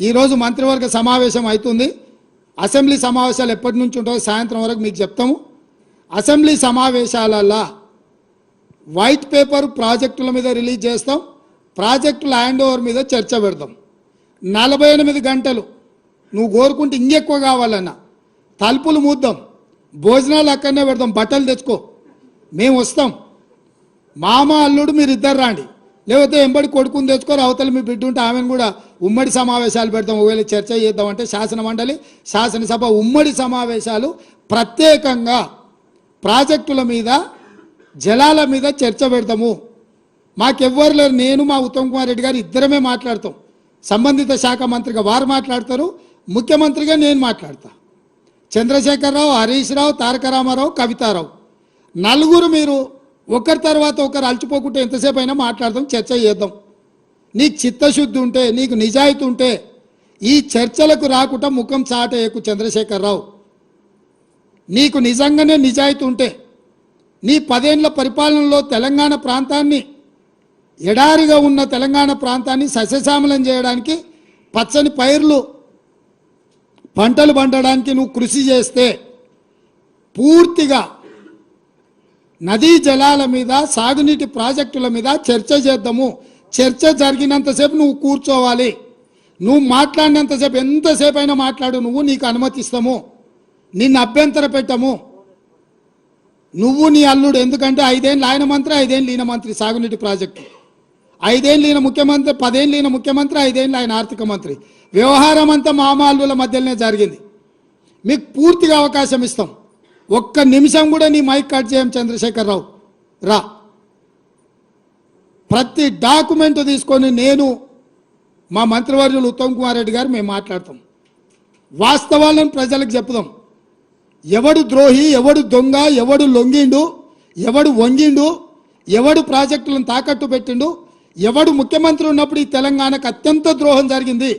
ఈరోజు మంత్రివర్గ సమావేశం అవుతుంది. అసెంబ్లీ సమావేశాలు ఎప్పటి నుంచి ఉంటాయో సాయంత్రం వరకు మీకు చెప్తాము. అసెంబ్లీ సమావేశాలల్లా వైట్ పేపర్ ప్రాజెక్టుల మీద రిలీజ్ చేస్తాం. ప్రాజెక్టు ల్యాండ్ ఓవర్ మీద చర్చ పెడతాం. నలభై ఎనిమిది గంటలు నువ్వు కోరుకుంటే ఇంకెక్కువ కావాలన్నా తలుపులు మూద్దాం. భోజనాలు అక్కడనే పెడతాం. బట్టలు తెచ్చుకో. మేము వస్తాం. మామ అల్లుడు మీరు ఇద్దరు రాండి. లేకపోతే ఎంబడి కొడుకుని తెచ్చుకోరు అవతల మీ బిడ్డ ఉంటే ఆమెను కూడా ఉమ్మడి సమావేశాలు పెడతాం ఒకవేళ చర్చ చేద్దామంటే శాసన మండలి శాసనసభ ఉమ్మడి సమావేశాలు ప్రత్యేకంగా ప్రాజెక్టుల మీద జలాల మీద చర్చ పెడతాము మాకెవ్వరు లేరు నేను మా ఉత్తమ్ కుమార్ రెడ్డి గారు ఇద్దరమే మాట్లాడతాం. సంబంధిత శాఖ మంత్రిగా వారు మాట్లాడతారు ముఖ్యమంత్రిగా నేను మాట్లాడతా. చంద్రశేఖరరావు హరీష్ రావు తారక రామారావు కవితారావు. నలుగురు మీరు ఒకరి తర్వాత ఒకరు అలచిపోకుంటే ఎంతసేపు అయినా మాట్లాడదాం చర్చ చేద్దాం. నీకు చిత్తశుద్ధి ఉంటే నీకు నిజాయితీ ఉంటే ఈ చర్చలకు రాకుండా ముఖం చాటేయకు చంద్రశేఖరరావు. నీకు నిజంగానే నిజాయితీ ఉంటే నీ పదేళ్ళ పరిపాలనలో తెలంగాణ ప్రాంతాన్ని ఎడారిగా ఉన్న తెలంగాణ ప్రాంతాన్ని సస్యశ్యామలం చేయడానికి పచ్చని పైర్లు పంటలు పండడానికి నువ్వు కృషి చేస్తే పూర్తిగా నదీ జలాల మీద సాగునీటి ప్రాజెక్టుల మీద చర్చ చేద్దాము. చర్చ జరిగినంతసేపు నువ్వు కూర్చోవాలి. నువ్వు మాట్లాడినంతసేపు ఎంతసేపు అయినా మాట్లాడు నువ్వు నీకు అనుమతిస్తాము. నిన్ను అభ్యంతర పెట్టము. నువ్వు నీ అల్లుడు ఎందుకంటే ఐదేళ్ళు ఆయన మంత్రి ఐదేళ్ళు ఈయన మంత్రి సాగునీటి ప్రాజెక్టు. ఐదేళ్ళు ఈయన ముఖ్యమంత్రి పదేళ్ళు ఈయన ముఖ్యమంత్రి ఐదేళ్ళు ఆయన ఆర్థిక మంత్రి. వ్యవహారం అంతా మామ అల్లుల మధ్యలోనే జరిగింది. మీకు పూర్తిగా అవకాశం ఇస్తాం. ఒక్క నిమిషం కూడా నీ మైక్ కట్ చేయం చంద్రశేఖరరావు రా. ప్రతి డాక్యుమెంట్ తీసుకొని నేను మా మంత్రివర్యులు ఉత్తమ్ కుమార్ రెడ్డి గారు మేము మాట్లాడతాం. వాస్తవాలను ప్రజలకు చెప్దాం ఎవడు ద్రోహి ఎవడు దొంగ ఎవడు లొంగిండు ఎవడు వంగిండు ఎవడు ప్రాజెక్టులను తాకట్టు పెట్టిండు ఎవడు ముఖ్యమంత్రి ఉన్నప్పుడు ఈ తెలంగాణకు అత్యంత ద్రోహం జరిగింది.